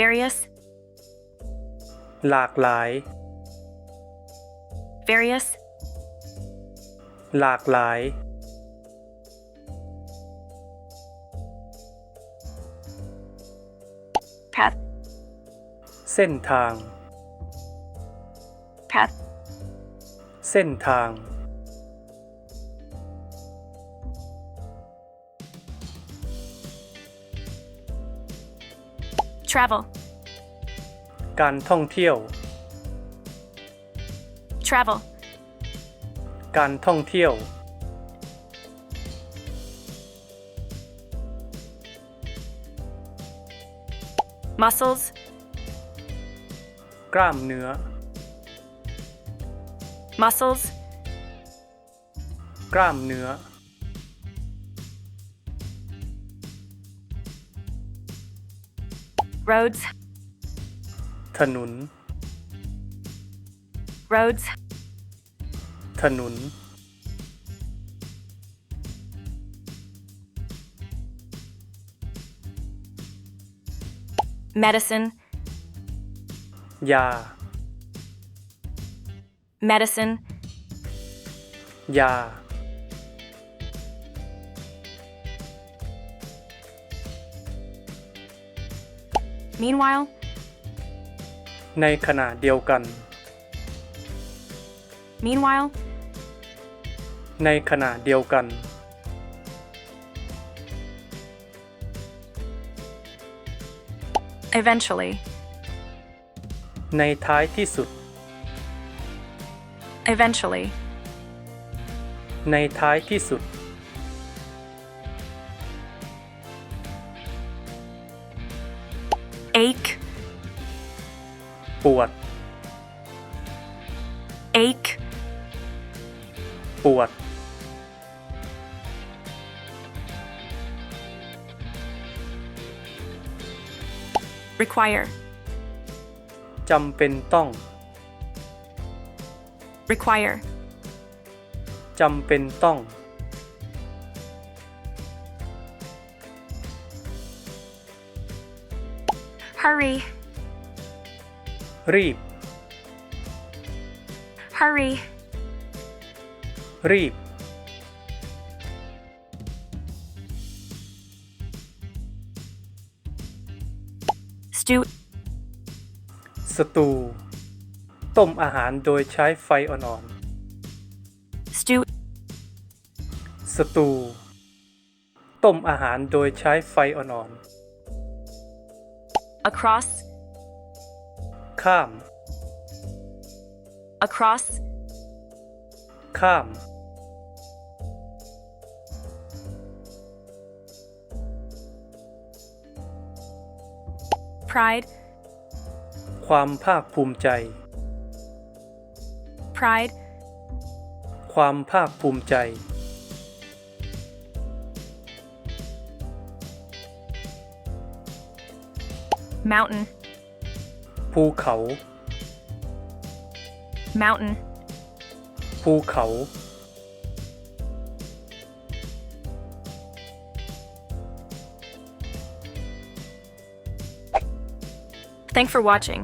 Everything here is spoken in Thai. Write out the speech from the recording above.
various, หลากหลาย various, หลากหลาย path, เส้นทาง path, เส้นทาง travel, การท่องเที่ยว travel, การท่องเที่ยว muscles, กล้ามเนื้อ muscles, กล้ามเนื้อ roads, ถนน roads, ถนน medicine, ยา medicine, ยา meanwhile, ในขณะเดียวกัน meanwhile, ในขณะเดียวกัน eventually, ในท้ายที่สุด eventually, ในท้ายที่สุด ache, ปวด ache, ปวด require, จำเป็นต้อง require, จำเป็นต้อง hurry, รีบ hurry, รีบ stew, สตู ต้มอาหารโดยใช้ไฟอ่อน stew, ๆ สตู ต้มอาหารโดยใช้ไฟอ่อน across, ๆข้าม across, ข้าม pride, ความภาคภูมิใจ pride, ความภาคภูมิใจ mountain, ภูเขา mountain, ภูเขา Thanks for watching.